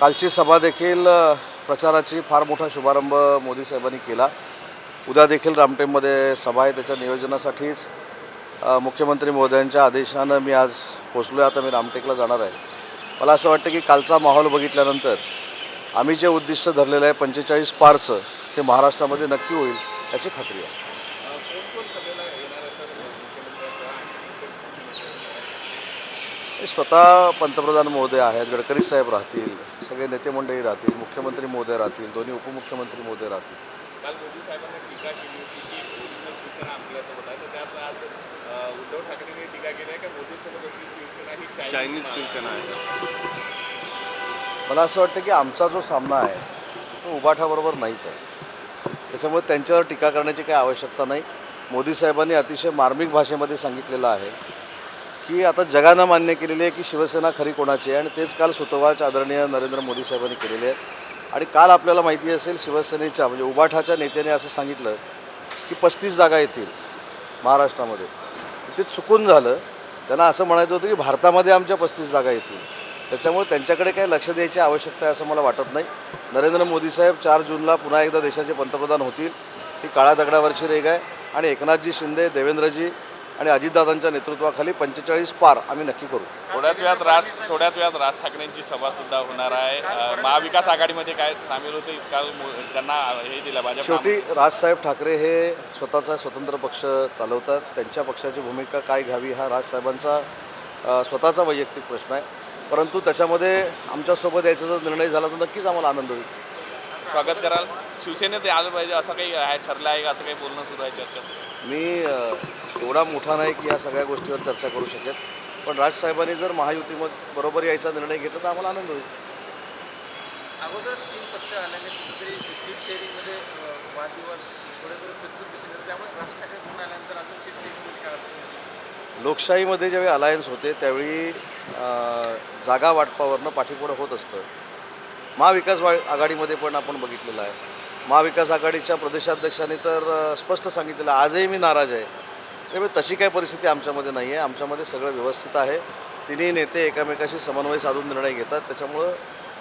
कालची सभा देखील प्रचाराची फार मोठा शुभारंभ मोदी साहेबांनी केला. उद्या देखील रामटेकमध्ये सभा आहे त्याच्या नियोजनासाठीच मुख्यमंत्री महोदयांच्या आदेशानं मी आज पोचलो आहे आता मी रामटेकला जाणार आहे. मला असं वाटतं की कालचा माहोल बघितल्यानंतर आम्ही जे उद्दिष्ट धरलेलं आहे पंचेचाळीस पारचं ते महाराष्ट्रामध्ये नक्की होईल याची खात्री आहे. स्वतः पंतप्रधान महोदय आहेत गडकरी साहेब राहतील सगळे नेते मंडळी राहतील मुख्यमंत्री महोदय राहतील दोन्ही उपमुख्यमंत्री महोदय राहतील. काल मोदी साहेबांनी टीका केली होती की ओरिजिनल शिवसेना आपल्यासोबत आहे तर त्यात आज अ, उद्धव ठाकरेंनी टीका केली आहे की मोदींसोबत असलेली शिवसेना ही चायनीज शिवसेना आहे. मला असं वाटतं की आमचा जो सामना आहे तो उबाठाबरोबर नाहीच आहे. त्याच्यामुळे त्यांच्यावर टीका करण्याची काही आवश्यकता नाही. मोदी साहेबांनी अतिशय मार्मिक भाषेमध्ये सांगितलेलं आहे की आता जगानं मान्य केलेली आहे की शिवसेना खरी कोणाची आहे आणि तेच काल सुतवाच आदरणीय नरेंद्र मोदी साहेबांनी केलेले आहे. आणि काल आपल्याला माहिती असेल शिवसेनेच्या म्हणजे उबाठाच्या नेत्याने असं सांगितलं की पस्तीस जागा येतील महाराष्ट्रामध्ये. ते चुकून झालं. त्यांना असं म्हणायचं होतं की भारतामध्ये आमच्या पस्तीस जागा येतील. त्याच्यामुळे त्यांच्याकडे काही लक्ष द्यायची आवश्यकता आहे असं मला वाटत नाही. नरेंद्र मोदी साहेब चार जूनला पुन्हा एकदा देशाचे पंतप्रधान होतील. ही काळ्या दगडावरची रेग आहे. आणि एकनाथजी शिंदे देवेंद्रजी आणि अजितदादांच्या नेतृत्वाखाली पंचेचाळीस पार आम्ही नक्की करू. थोड्याच वेळात राज थोड्याच वेळात राज ठाकरेंची सभा सुद्धा होणार आहे. महाविकास आघाडीमध्ये काय सामील होते काल त्यांना हे दिलं भाजप शेवटी राजसाहेब ठाकरे हे स्वतःचा स्वतंत्र पक्ष चालवतात. त्यांच्या पक्षाची भूमिका काय घ्यावी हा राजसाहेबांचा स्वतःचा वैयक्तिक प्रश्न आहे. परंतु त्याच्यामध्ये आमच्यासोबत यायचा जर निर्णय झाला तर नक्कीच आम्हाला आनंद होईल. स्वागत कराल. शिवसेनेत आलं पाहिजे असं काही आहे ठरलं आहे का? असं काही बोलणं सुरू आहे चर्चा मी एवढा मोठा नाही की या सगळ्या गोष्टीवर चर्चा करू शकेल पण राजसाहेबांनी जर महायुतीमध्ये बरोबर यायचा निर्णय घेतला तर आम्हाला आनंद होईल. अगोदर तीन पक्ष आल्याने कुठेतरी वादविवाद थोडे थोडे पेचून दिसून येतात त्यामुळे राज ठाकरे आल्यानंतर अजून शेअरिंगमध्ये काय असतं लोकशाहीमध्ये ज्यावेळी अलायन्स होते त्यावेळी जागा वाटपावरनं पाठीपुढं होत असतं. महाविकास वा आघाडीमध्ये पण आपण बघितलेलं आहे. महाविकास आघाडीच्या प्रदेशाध्यक्षांनी तर स्पष्ट सांगितलेलं आजही मी नाराज आहे. त्यामुळे तशी काही परिस्थिती आमच्यामध्ये नाही आहे आमच्यामध्ये सगळं व्यवस्थित आहे. तिन्ही नेते एकामेकाशी समन्वय साधून निर्णय घेतात. त्याच्यामुळं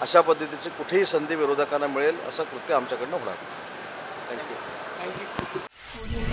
अशा पद्धतीची कुठेही संधी विरोधकांना मिळेल असं कृत्य आमच्याकडनं होणार. Thank you thank you